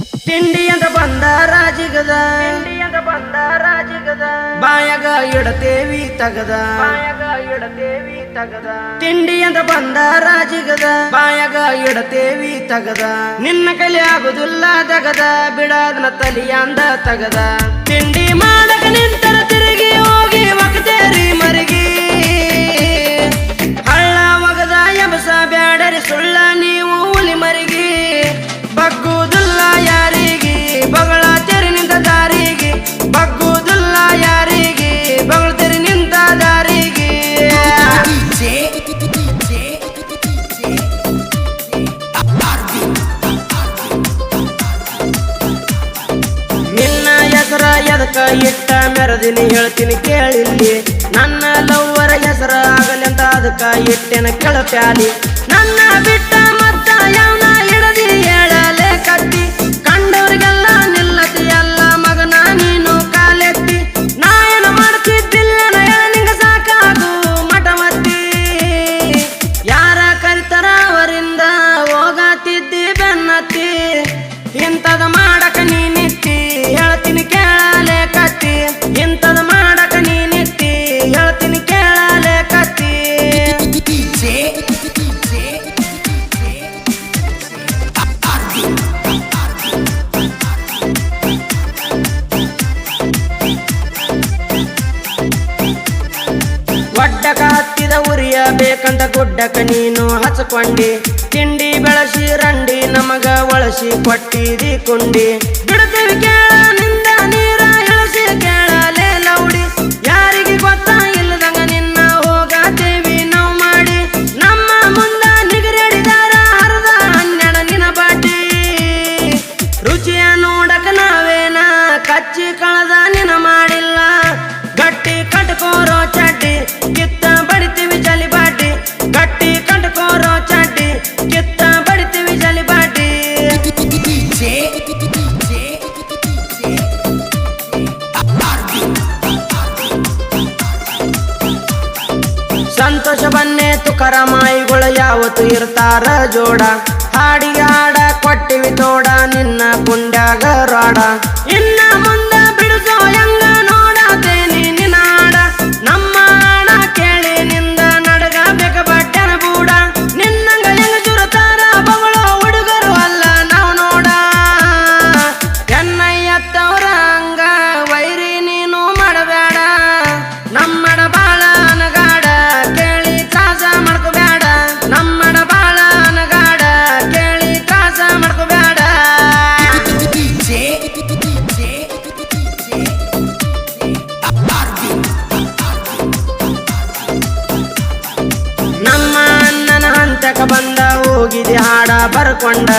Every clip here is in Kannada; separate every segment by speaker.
Speaker 1: ತಿಂಡಿ ಅಂತ ಬಂದ ರಾಜಿಗದ. ಬಂದ ರಾಜಿಗದ. ಬಾಯಾಗ ಇಡತೇವಿ ತಗದ. ಬಾಯಾಗ ಇಡತೇವಿ ತಗದ. ತಿಂಡಿ ಅಂತ ಬಂದ ರಾಜಿಗದ. ಬಾಯಗ ಇಡತೇವಿ ತಗದ. ನಿನ್ನ ಕಲೆ ಆಗುದಿಲ್ಲ ತಗದ. ಬಿಡದ ತಲಿಯಂದ ತಗದ. ತಿಂಡಿ ಮಾಡ ಅದಕ್ಕ ಇಷ್ಟ ಮೆರದಿನಿ ಹೇಳ್ತೀನಿ ಕೇಳಿಲ್ಲಿ. ನನ್ನ ಲವ್ವರ ಹೆಸರ ಆಗಲಿ ಅಂತ ಅದಕ್ಕ ಇಟ್ಟೆನ ಕೆಳಪ್ಯಾಲಿ. ನನ್ನ ಬಿಟ್ಟ ಬೇಕಂತ ಗುಡ್ಡಕ ನೀನು ಹಚ್ಕೊಂಡಿ. ತಿಂಡಿ ಬೆಳಸಿ ರಂಡಿ ನಮಗ ಒಳಸಿ ಕೊಟ್ಟಿದಿ ಕುಂಡಿ. ಬಿಡ್ತೀವಿ ಸಂತೋಷ ಬನ್ನೇ ತುಕರ ಮಾಯಿಗಳು ಯಾವತ್ತು ಇರ್ತಾರ ಜೋಡ. ಹಾಡಿ ಹಾಡ ಕೊಟ್ಟಿವಿ ತೋಡ ನಿನ್ನ ಪುಂಡ್ಯಾಗ ರಾಡ. ಓದಿದೆ ಹಾಡ ಬರ್ಕೊಂಡ.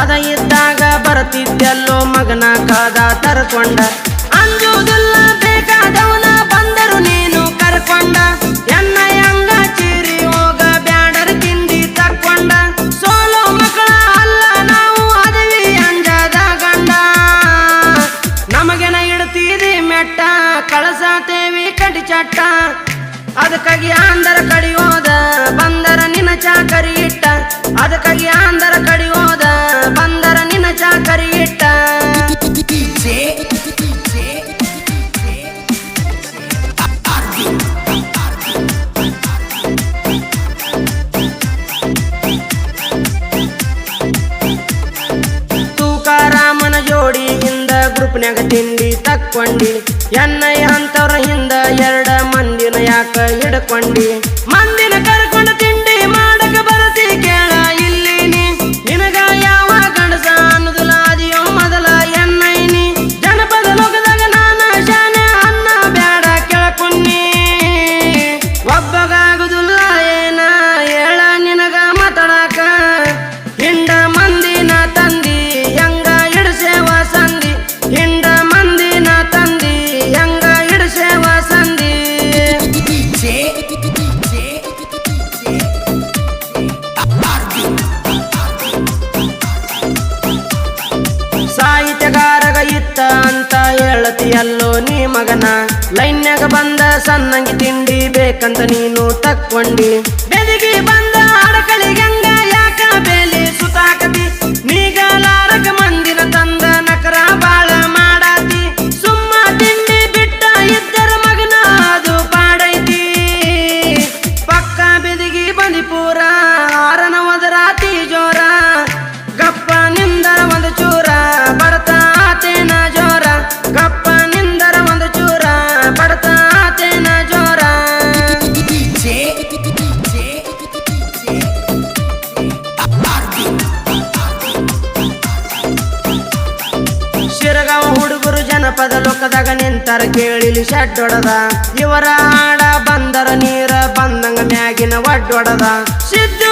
Speaker 1: ಅದ ಇದ್ದಾಗ ಬರ್ತಿದ್ದೆಲ್ಲೋ ಮಗನ ಕಾದ ತರ್ಕೊಂಡ. ನೆನಪನ್ಯಾಗ ತಿಂಡಿ ತಕ್ಕೊಂಡಿ ಎನ್ನಯ್ಯ ಅಂತವ್ರ ಹಿಂದ ಎರಡ ಮಂದಿನ ಯಾಕ ಹಿಡ್ಕೊಂಡಿ? ಮಂದಿ ಗೆಳತಿಯಲ್ಲೋ ನೀ ಮಗನ? ಲೈನ್ಯಾಗ ಬಂದ ಸಣ್ಣಂಗಿ ತಿಂಡಿ ಬೇಕಂತ ನೀನು ತಕ್ಕೊಂಡಿ. ಬೆದಗಿ ಬಂದ ಜನಪದ ಲೋಕದಾಗ ನಿಂತರ ಕೇಳಿಲಿ ಶೆಡ್ ಇವರ ಹಾಡ ಬಂದರ ನೀರ ಬಂದಂಗ ಮ್ಯಾಗಿನ ಒಡ್ಡೊಡದ. ಸಿದ್ದು